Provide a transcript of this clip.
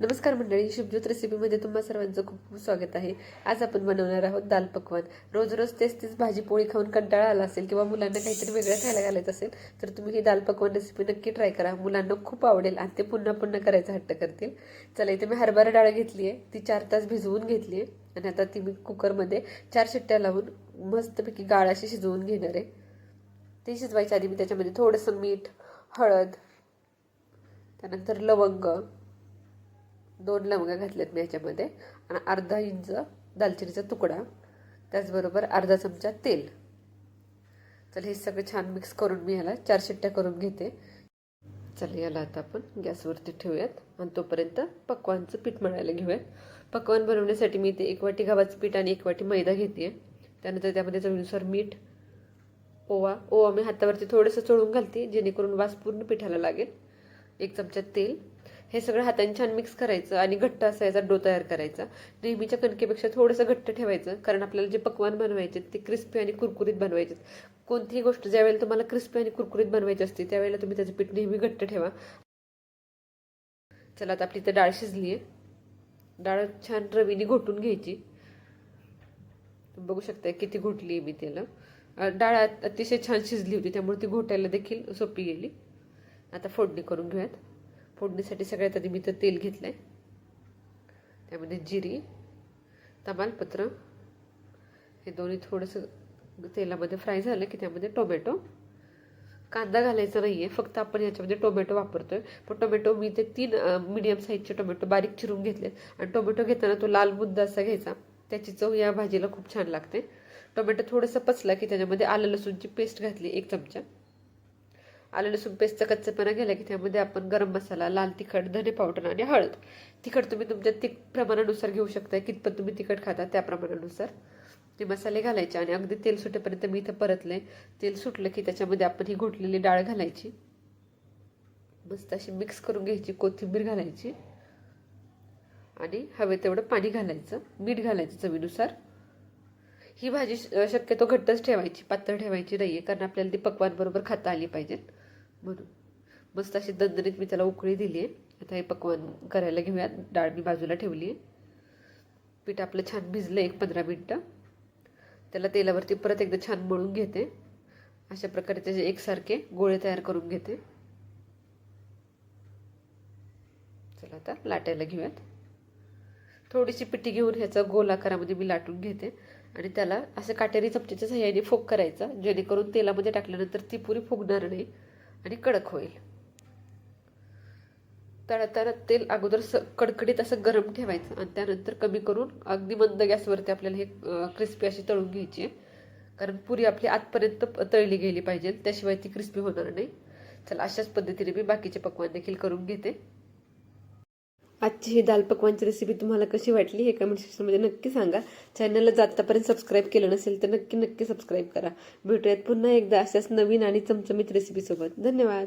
नमस्कार मंडळी शुभज्योत रेसिपीमध्ये तुम्हा सर्वांचं खूप खूप स्वागत आहे. आज आपण बनवणार आहोत दाल पकवान. रोज रोज तेच तीच भाजी पोळी खाऊन कंटाळा आला असेल किंवा मुलांना काहीतरी वेगळं खायला घालायचं असेल तर तुम्ही ही दाल पकवान रेसिपी नक्की ट्राय करा. मुलांना खूप आवडेल आणि ते पुन्हा पुन्हा करायचं हट्ट करतील. चला इथे मी हरभरा डाळ घेतली आहे. ती चार तास भिजवून घेतली आहे. आणि आता ती मी कुकरमध्ये चार शिट्ट्या लावून मस्तपैकी गाळ अशी शिजवून घेणार आहे. ती शिजवायच्या आधी मी त्याच्यामध्ये थोडंसं मीठ हळद त्यानंतर लवंग दोन लवंगा घातल्यात मी ह्याच्यामध्ये आणि अर्धा इंच दालचिनीचा तुकडा त्याचबरोबर अर्धा चमचा तेल. चल हे सगळं छान मिक्स करून मी ह्याला चार शिट्ट्या करून घेते. चल याला आता आपण गॅसवरती ठेवूयात आणि तोपर्यंत पकवानचं पीठ मळायला घेऊयात. पकवान बनवण्यासाठी मी ते एक वाटी गव्हाचं पीठ आणि एक वाटी मैदा घेते. त्यानंतर त्यामध्ये चवीनुसार मीठ ओवा ओवा मी हातावरती थोडंसं चोळून घालते जेणेकरून वास पूर्ण पिठाला लागेल. एक चमचा तेल हे सगळं हाताने छान मिक्स करायचं आणि घट्ट असा याचा डो तयार करायचा. नेहमीच्या कणकेपेक्षा थोडंसं घट्ट ठेवायचं कारण आपल्याला जे पकवान बनवायचे ते क्रिस्पी आणि कुरकुरीत बनवायचे कोणतीही गोष्ट ज्यावेळेला तुम्हाला क्रिस्पी आणि कुरकुरीत बनवायची असते त्यावेळेला तुम्ही त्याचं पीठ नेहमी घट्ट ठेवा. चला आता आपली इथं डाळ शिजली आहे डाळ छान रवीने घोटून घ्यायची. बघू शकता किती घोटली आहे मी त्याला. डाळ अतिशय छान शिजली होती त्यामुळे ती घोटायला देखील सोपी गेली. आता फोडणी करून घेऊयात. फोडणीसाठी सगळ्यात आधी मी तर तेल घेतलं आहे त्यामध्ये जिरी तमालपत्र हे दोन्ही थोडंसं तेलामध्ये फ्राय झालं की त्यामध्ये टोमॅटो. कांदा घालायचा नाही आहे फक्त आपण याच्यामध्ये टोमॅटो वापरतो आहे पण टोमॅटो मी ते तीन मिडियम साईजचे टोमॅटो बारीक चिरून घेतले आणि टोमॅटो घेताना तो लाल मुद्दा असा घ्यायचा त्याची चव या भाजीला खूप छान लागते. टोमॅटो थोडंसं पचला की त्याच्यामध्ये आलं लसूणची पेस्ट घातली एक चमचा. आलं लसूण पेस्टचा कच्चेपणा गेला की त्यामध्ये आपण गरम मसाला लाल तिखट धने पावडर आणि हळद. तिखट तुम्ही तुमच्या तिक प्रमाणानुसार घेऊ शकता कितपत तुम्ही तिखट खाता त्या प्रमाणानुसार. ते मसाले घालायचे आणि अगदी तेल सुटेपर्यंत मी इथं परतले तेल सुटलं की त्याच्यामध्ये आपण ही घोटलेली डाळ घालायची. मस्त अशी मिक्स करून घ्यायची कोथिंबीर घालायची आणि हवे तेवढं पाणी घालायचं मीठ घालायचं चवीनुसार. ही भाजी शक्यतो घट्टच ठेवायची पातळ ठेवायची नाही आहे कारण आपल्याला ती पकवानबरोबर खाता आली पाहिजेत. म्हणून मस्त अशी दणदणीत मी त्याला उकळी दिली आहे आता हे पकवान करायला घेऊयात. डाळ मी बाजूला ठेवली आहे पीठ आपलं छान भिजलं एक पंधरा मिनटं. त्याला तेलावरती परत एकदा छान मळून घेते. अशा प्रकारे त्याचे एकसारखे गोळे तयार करून घेते. चला आता लाटायला घेऊयात. थोडीशी पिठी घेऊन ह्याचा गोल आकारामध्ये मी लाटून घेते. आणि त्याला असं काटेरी चमच्याच्या सहाय्याने फोक करायचा. जेणेकरून तेलामध्ये टाकल्यानंतर ती पुरी फुगणार नाही आणि कडक होईल. तळताना तेल अगोदर स कडकडीत असं गरम ठेवायचं आणि त्यानंतर कमी करून अगदी मंद गॅसवरती आपल्याला हे क्रिस्पी अशी तळून घ्यायची. आहे कारण पुरी आपली आतपर्यंत तळली गेली पाहिजे. त्याशिवाय ती क्रिस्पी होणार नाही. चला अशाच पद्धतीने मी बाकीचे पकवान देखील करून घेते. आजची ही दाल पकवानची रेसिपी तुम्हाला कशी वाटली हे कमेंट सेक्शनमध्ये नक्की सांगा. चॅनलला जातापर्यंत सबस्क्राईब केलं नसेल तर नक्की नक्की सबस्क्राईब करा. भेटूयात पुन्हा एकदा अशाच नवीन आणि चमचमीत रेसिपीसोबत धन्यवाद.